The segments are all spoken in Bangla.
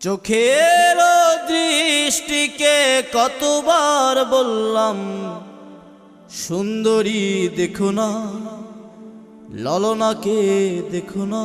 চোখের দৃষ্টিকে কতবার বললাম সুন্দরী দেখো না ললনাকে দেখো না।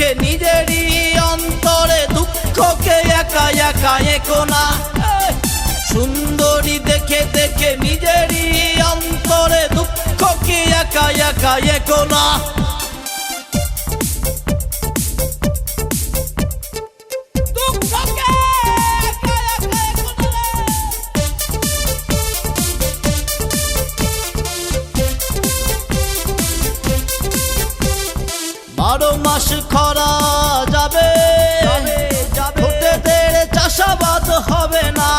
দেখে নিজেরই অন্তরে দুঃখকে একা একা এঁকো না। সুন্দরী দেখে দেখে নিজেরই অন্তরে দুঃখকে একা একা একো খরা যাবে। ফুটে দেড়ে চাষাবাদ হবে না।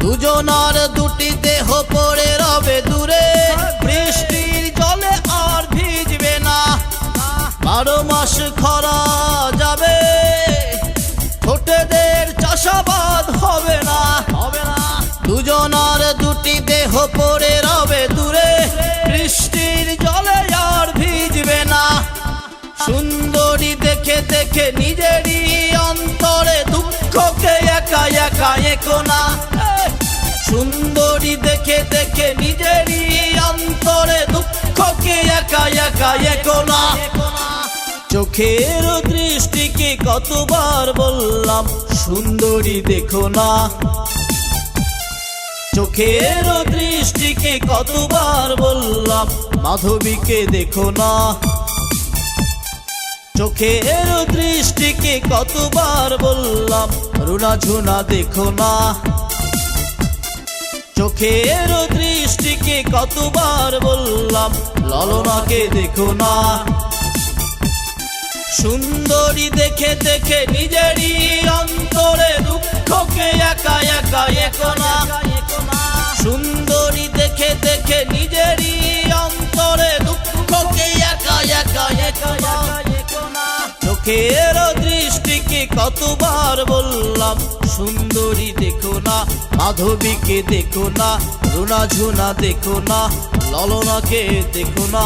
দুজনার দুটি দেহ পড়ে রবে দূরে। বৃষ্টির জলে আর ভিজবে না। বারো মাস খরা যাবে। ছোটদের চাষাবাদ হবে না। হবে না। দুজনার দুটি দেহ পড়ে দেখে নিজেরই অন্তরে দুঃখকে একা একা একো না। সুন্দরী দেখে দেখে নিজেরই অন্তরে দুঃখকে একা একা একো না। চোখের দৃষ্টিকে কতবার বললাম, সুন্দরী দেখো না। চোখের দৃষ্টিকে কতবার বললাম, মাধবীকে দেখো না। চোখের দৃষ্টিকে কতবার বললাম, রুনা ঝুনা দেখো না। চোখের দৃষ্টিকে কতবার বললাম, ললনাকে দেখো না। সুন্দরী দেখে দেখে নিজেরই অন্তরে দুঃখকে একা একা একো না। সুন্দরী দেখে দেখে নিজেরই অন্তরে দুঃখকে একা একা একো না। চোখের দৃষ্টিকে কতবার বললাম, সুন্দরী দেখো না, মাধবীকে দেখো না, রুনা ঝুনা দেখো না, ললনাকে দেখো না।